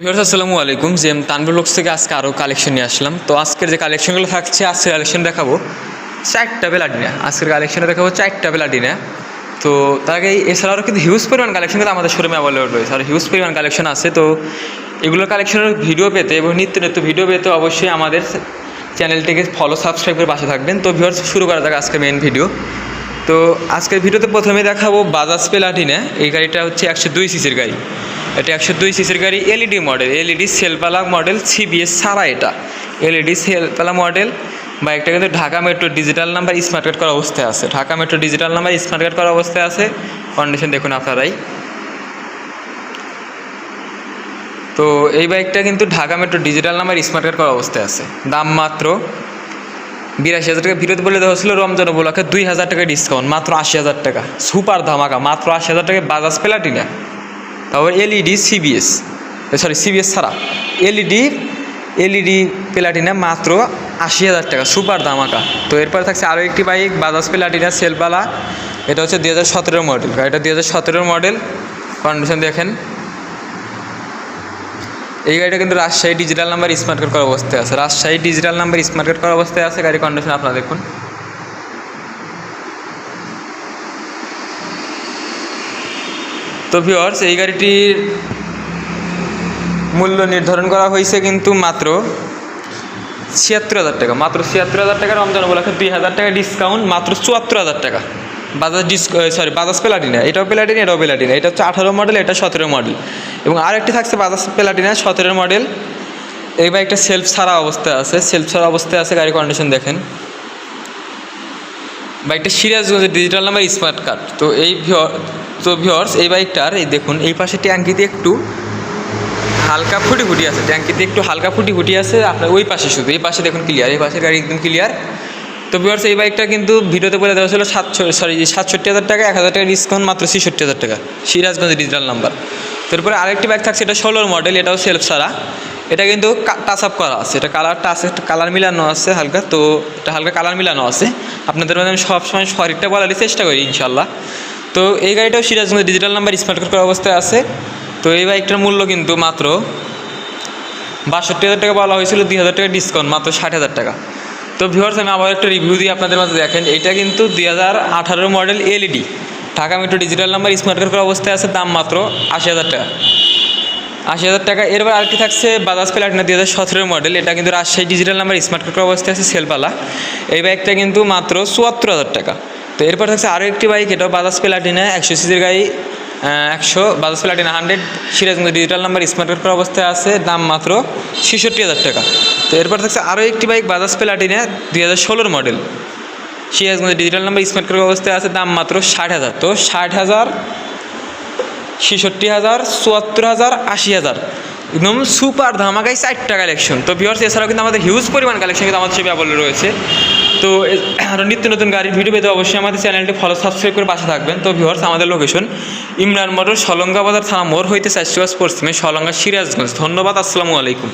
Viewers আসসালামু আলাইকুম। যে তানভীর লোকস থেকে আজকে আরও কালেকশন নিয়ে আসলাম। তো আজকের যে কালেকশনগুলো থাকছে, আজকের কালেকশন দেখাবো চারটা বেলাডিনা। আজকের কালেকশনে দেখাবো চারটা বেলাডিনা। তো তার আগে এছাড়াও কিন্তু হিউজ পরিমাণ কালেকশন কিন্তু আমাদের শোরুমে অ্যাভেলেবল রয়েছে। আর হিউজ পরিমাণ কালেকশন আছে। তো এগুলোর কালেকশনের ভিডিও পেতে এবং নিত্য নিত্য ভিডিও পেতে অবশ্যই আমাদের চ্যানেলটিকে ফলো সাবস্ক্রাইব করে পাশে থাকবেন। তো ভিউয়ার্স শুরু করা যাক আজকের মেন ভিডিও তো আজকের ভিডিওতে প্রথমে দেখাবো বাজাজ প্লাটিনা এই গাড়িটা হচ্ছে একশো দুই সিসির গাড়ি। এটা একশো দুই সিসির গাড়ি এলইডি মডেল এলইডি সেলপালা মডেল সিবিএস ছাড়া এটা। এলইডি সেলপালা মডেল বাইকটা কিন্তু Dhaka metro digital number smart card করা অবস্থায় আছে। Dhaka metro digital number smart card করা অবস্থায় আছে। কন্ডিশন দেখুন আপনারাই। তো এই বাইকটা কিন্তু Dhaka metro digital number smart card করা অবস্থায় আছে। দাম মাত্র বিরাশি হাজার টাকা। বিরোধ বলে দেওয়া হচ্ছিল রমজান উপলক্ষে দুই হাজার টাকা ডিসকাউন্ট মাত্র আশি হাজার টাকা। সুপার ধামাকা, মাত্র আশি হাজার টাকা বাজাজ প্লাটিনা তারপর এলইডি সিবিএস সরি সিবিএস ছাড়া। এলইডি এলইডি প্লাটিনা মাত্র আশি হাজার টাকা সুপার ধামাকা। তো এরপরে থাকছে আরও একটি বাইক বাজাজ প্লাটিনা সেলবালা এটা হচ্ছে দুই হাজার সতেরোর মডেল এটা দুই হাজার সতেরোর মডেল কন্ডিশন দেখেন। এই গাড়িটা কিন্তু Rajshahi digital number smart card করা অবস্থায় আছে। Rajshahi digital number smart card করা অবস্থায় আছে। গাড়ি কন্ডিশন আপনারা দেখুন। তো ভিওর্স এই গাড়িটির মূল্য নির্ধারণ করা হয়েছে কিন্তু মাত্র ছিয়াত্তর হাজার টাকা। মাত্র ছিয়াত্তর হাজার টাকা রমজান উপলক্ষে দুই হাজার টাকা ডিসকাউন্ট মাত্র চুয়াত্তর হাজার টাকা। বাজাজ ডিস সরি বাজাজ প্লাটিনা এটাও প্লাটিনা এটাও প্লাটিনা এটা হচ্ছে আঠারো মডেল এটা সতেরো মডেল এবং আরেকটি থাকছে বাজাজ প্লাটিনা সতেরো মডেল এই বাইকটা সেলফ ছাড়া অবস্থায় আছে সেলফ ছাড়া অবস্থায় আছে গাড়ি কন্ডিশন দেখেন। বাইকটা সিরাজগঞ্জের ডিজিটাল নাম্বার স্মার্ট কার্ড তো এই তো ভিওর্স এই বাইকটার, এই দেখুন, এই পাশে ট্যাঙ্কিতে একটু হালকা ফুটি ফুটি আছে, ট্যাঙ্কিতে একটু হালকা ফুটি ফুটি আছে, আপনার ওই পাশে শুধু, এই পাশে দেখুন ক্লিয়ার এই পাশের গাড়ি একদম ক্লিয়ার তো ভিওর্স এই বাইকটা কিন্তু ভিডিওতে বলে দেওয়া ছিল সাতশো সরি সাতষট্টি হাজার টাকা, এক হাজার টাকা ডিসকাউন্ট মাত্র ছেষট্টি হাজার টাকা। সিরাজগঞ্জের ডিজিটাল নাম্বার তারপরে আরেকটি বাইক থাকছে, এটা ষোলোর মডেল এটাও সেলফ সারা। এটা কিন্তু টাচ আপ করা আছে, এটা কালার টাচ কালার মিলানো আছে হালকা, তো এটা হালকা কালার মিলানো আছে। আপনাদের মানে আমি সবসময় সঠিকটা বলারই চেষ্টা করি ইনশাল্লাহ তো এই গাড়িটাও Sirajganj digital number smart card করা অবস্থায় আছে। তো এই বাইকটার মূল্য কিন্তু মাত্র বাষট্টি হাজার টাকা বলা হয়েছিল, দুই হাজার টাকা ডিসকাউন্ট মাত্র ষাট হাজার টাকা। তো ভিউয়ার্স আমি আবার একটা রিভিউ দিয়ে আপনাদের মাঝে, দেখেন, এটা কিন্তু দুই হাজার আঠারো model LED Dhaka metro digital number smart card করা অবস্থায় আছে, দাম মাত্র আশি হাজার টাকা। আশি হাজার টাকা। এরপর আরেকটি থাকছে বাজাজ প্লাটিনা দুই হাজার সতেরো মডেল এটা কিন্তু Rajshahi digital number smart card করা অবস্থায় আছে, সেলপালা। এই বাইকটা কিন্তু মাত্র চুয়াত্তর হাজার টাকা। তো এরপর থাকছে আরও একটি বাইক এটাও বাজাজ প্লাটিনা একশো সিসির গাড়ি একশো Bajaj Platina hundred Sirajganj digital number smart card করা অবস্থায় আছে, দাম মাত্র ছেষট্টি হাজার টাকা। তো এরপর থাকছে আরও একটি বাইক বাজাজ প্লাটিনা দুই হাজার ষোলোর model Sirajganj digital number smart card অবস্থায় আছে, দাম মাত্র ষাট হাজার। তো ষাট হাজার, ছেষট্টি হাজার, চুয়াত্তর হাজার, আশি হাজার। একদম সুপার ধামাকাই চারটা কালেকশন তো ভিওর্স এছাড়াও কিন্তু আমাদের হিউজ পরিমাণ কালেকশন কিন্তু আমাদের সেবা বলে রয়েছে। তো আরও নিত্য নতুন গাড়ির ভিডিও পেতে অবশ্যই আমাদের চ্যানেলটি ফলো সাবস্ক্রাইব করে পাশে থাকবেন। তো ভিওর্স আমাদের লোকেশন ইমরান মোটর সলঙ্গা বাজার থানা মোড় হইতে চারশো পশ্চিমে, সলঙ্গা সিরাজগঞ্জ। ধন্যবাদ, আসসালামু আলাইকুম।